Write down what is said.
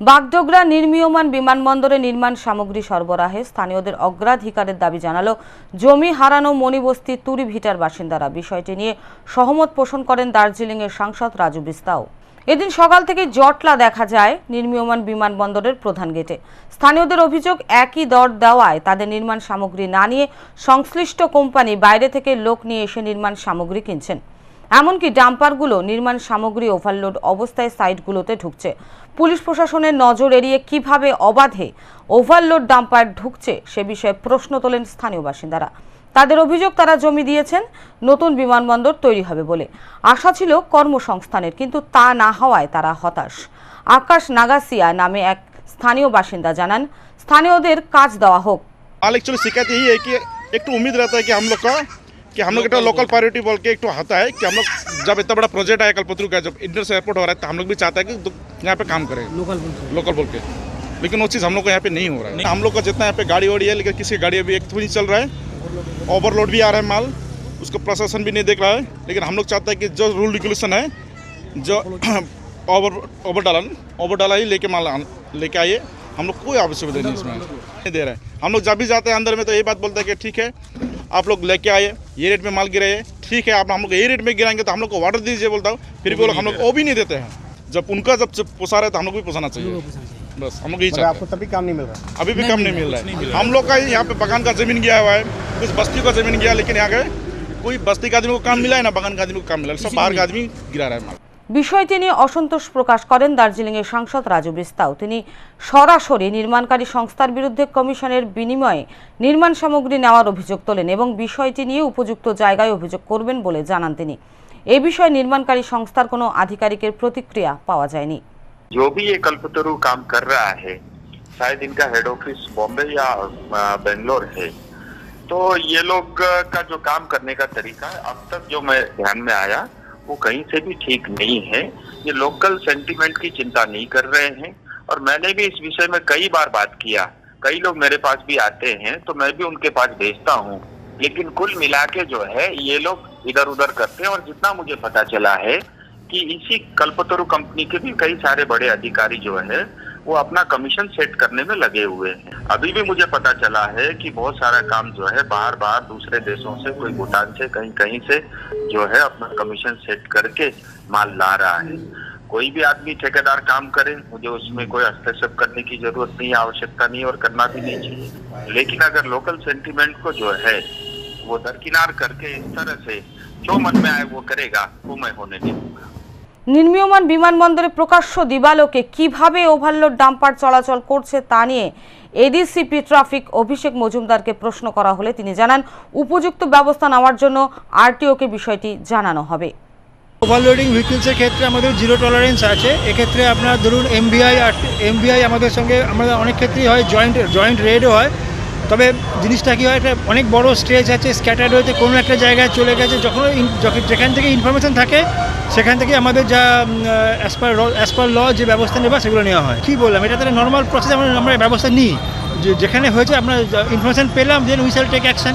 বাগডোগরা নির্মীয়মান বিমানবন্দরে নির্মাণ সামগ্রী সরবরাহে স্থানীয়দের অগ্রাধিকারের দাবি জানালো জমি হারানো মণিবস্তি তুরি ভিটার বাসিন্দারা। বিষয়টি নিয়ে সহমত পোষণ করেন দার্জিলিংয়ের সাংসদ রাজু বিস্তাও। এদিন সকাল থেকে জটলা দেখা যায় নির্মীয়মান বিমানবন্দরের প্রধান গেটে। স্থানীয়দের অভিযোগ একই দর দেওয়ায় তাদের নির্মাণ সামগ্রী না নিয়ে সংশ্লিষ্ট কোম্পানি বাইরে থেকে লোক নিয়ে এসে নির্মাণ সামগ্রী কিনছেন। এমনকি ডাম্পারগুলো নির্মাণ সামগ্রী ওভারলোড অবস্থায় সাইটগুলোতে ঢুকছে পুলিশ প্রশাসনের নজর এড়িয়ে কিভাবে অবাধে ওভারলোড ডাম্পার ঢুকছে সে বিষয়ে প্রশ্ন তোলেন স্থানীয় বাসিন্দারা তাদের অভিযোগ তারা জমি দিয়েছেন নতুন বিমানবন্দর তৈরি হবে বলে আশা ছিল কর্মসংস্থানের কিন্তু তা না হওয়ায় তারা হতাশ আকাশ নাগাসিয়া নামে এক স্থানীয় বাসিন্দা জানান স্থানীয়দের কাজ দেওয়া হোক हाल एक्चुअली शिकायत यही है कि एक तो उम्मीद रहता है कि हम लोग का कि हम लोग का लोकल प्रायोरिटी बोल के एक तो आता है कि हम लोग जब इतना बड़ा प्रोजेक्ट आया कल्पतरू का जब इंटर से एयरपोर्ट हो रहा है तो हम लोग भी चाहते हैं कि यहाँ पे काम करें। लोकल बोल के। लोकल बोल के। लेकिन वो चीज़ हम लोग को यहाँ पे नहीं हो रहा है। हम लोग का जितना यहाँ पे गाड़ी वाड़ी है लेकिन किसी गाड़ी अभी एक तो नहीं चल रहा है। ओवरलोड भी आ रहा है माल। उसको प्रशासन भी नहीं देख रहा है। लेकिन हम लोग चाहते हैं कि जो रूल रेगुलेशन है जो ओवर ओवर डालन ओवर डाला ही लेके माल लेके आइए। हम लोग कोई आवश्यकता नहीं इसमें। नहीं दे रहे हैं। हम लोग जब भी जाते हैं अंदर में तो यही बात बोलते हैं कि ठीक है आप लोग लेके आए ये रेट में माल गिराइए ठीक है आप हम लोग ये रेट में गिराएँगे तो हम लोग को ऑर्डर दीजिए बोलता हूँ फिर भी वो लोग हम लोग वो भी नहीं देते हैं। जब उनका जब पोसा रहा है तो हम लोग भी पोसाना चाहिए। बस हम लोग यही मतलब चाहते हैं। आपको तभी काम नहीं मिल रहा है? अभी भी काम नहीं मिल रहा है। हम लोग का यहाँ पे बगान का ज़मीन गया हुआ है कुछ बस्ती का ज़मीन गया लेकिन यहाँ गए कोई बस्ती का आदमी को काम मिला है ना बगान का आदमी को काम मिला है? सब बाहर का आदमी गिरा रहा है माल। বিষয়টি নিয়ে অসন্তোষ প্রকাশ করেন দার্জিলিংয়ের সাংসদ রাজু বিস্তাও তিনি সরাসরি নির্মাণকারী সংস্থার বিরুদ্ধে কমিশনের বিনিময়ে নির্মাণ সামগ্রী নেওয়ার অভিযোগ তোলেন এবং বিষয়টি নিয়ে উপযুক্ত জায়গায় অভিযোগ করবেন বলে জানান তিনি এ বিষয়ে নির্মাণকারী সংস্থার কোনো আধিকারিকের প্রতিক্রিয়া পাওয়া যায়নি जो भी ये कल्पतरु काम कर रहा है शायद इनका हेड ऑफिस बॉम्बे या अ, बेंगलोर है तो ये लोग अ, का जो काम करने का तरीका है अब तक जो मैं ध्यान में आया वो कहीं से भी ठीक नहीं है, ये लोकल सेंटीमेंट की चिंता नहीं कर रहे हैं। और मैंने भी इस विषय में कई बार बात किया। कई लोग मेरे पास भी आते हैं तो मैं भी उनके पास भेजता हूँ। लेकिन कुल मिला के जो है, ये लोग इधर उधर करते हैं। और जितना मुझे पता चला है कि इसी कल्पतरु कंपनी के भी कई सारे बड़े अधिकारी जो है वो अपना कमीशन सेट करने में लगे हुए हैं। अभी भी मुझे पता चला है कि बहुत सारा काम जो है बाहर बाहर दूसरे देशों से, कोई भूटान से कहीं कहीं से जो है अपना कमीशन सेट करके माल ला रहा है। कोई भी आदमी ठेकेदार काम करे, मुझे उसमें कोई हस्तक्षेप करने की ज़रूरत नहीं, आवश्यकता नहीं और करना भी नहीं चाहिए। लेकिन अगर लोकल सेंटिमेंट को जो है, वो दरकिनार करके इस तरह से जो मन में आए वो करेगा, वो मैं होने नहीं दूँगा। নির্মীয়মান বিমানবন্দরে প্রকাশ্য দিবালোকে কীভাবে ওভারলোড ডাম্পার চলাচল করছে তা নিয়ে এডিসিপি ট্রাফিক অভিষেক মজুমদারকে প্রশ্ন করা হলে তিনি জানান, উপযুক্ত ব্যবস্থা নেওয়ার জন্য আরটিওকে বিষয়টি জানানো হবে। ওভারলোডিং ভেহিকেলসের ক্ষেত্রে আমাদের জিরো টলারেন্স আছে। এক্ষেত্রে আপনার ধরুন এমবিআই আর এমবিআই আমাদের সঙ্গে আমাদের অনেক ক্ষেত্রেই হয় জয়েন্ট জয়েন্ট রেডও হয়। তবে জিনিসটা কী হয়, একটা অনেক বড় স্টেজ আছে স্ক্যাটার্ড হয়েছে, কোনো একটা জায়গায় চলে গেছে, যখন যেখান থেকে ইনফরমেশন থাকে, সেখান থেকে আমাদের যা অ্যাজ পার অ্যাজ পার ল যে ব্যবস্থা নেবা, সেগুলো নেওয়া হয়। কী বললাম? এটা তাহলে নর্মাল প্রসেস আমরা আমরা ব্যবস্থা নিই। যেখানে হয়েছে, আমরা ইনফরমেশান পেলাম then we shall take action